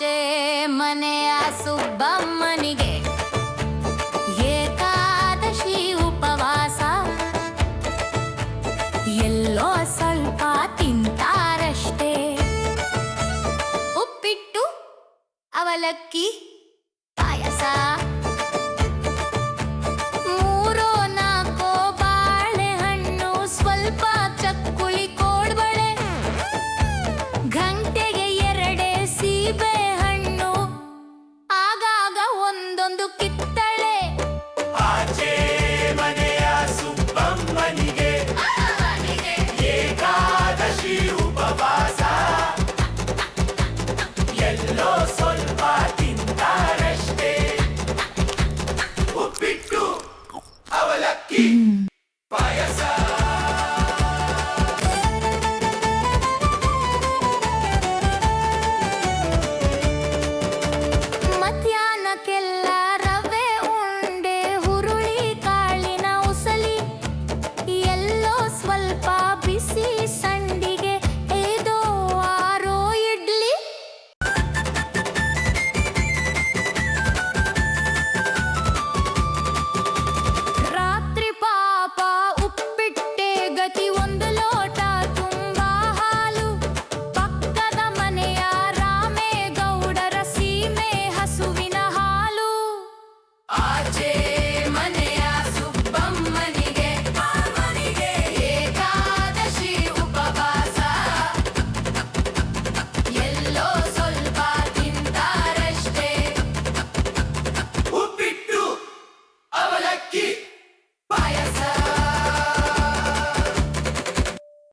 ಆಚೆ ಮನೆಯ ಸುಬ್ಬಮ್ಮನಿಗೆ ಏಕಾದಶಿ ಉಪವಾಸ. ಎಲ್ಲೋ ಸ್ವಲ್ಪ ತಿಂತಾರಷ್ಟೇ. ಉಪ್ಪಿಟ್ಟು ಅವಲಕ್ಕಿ ಪಾಯಸ. ಇದೊಂದು ಕಿತ್ತ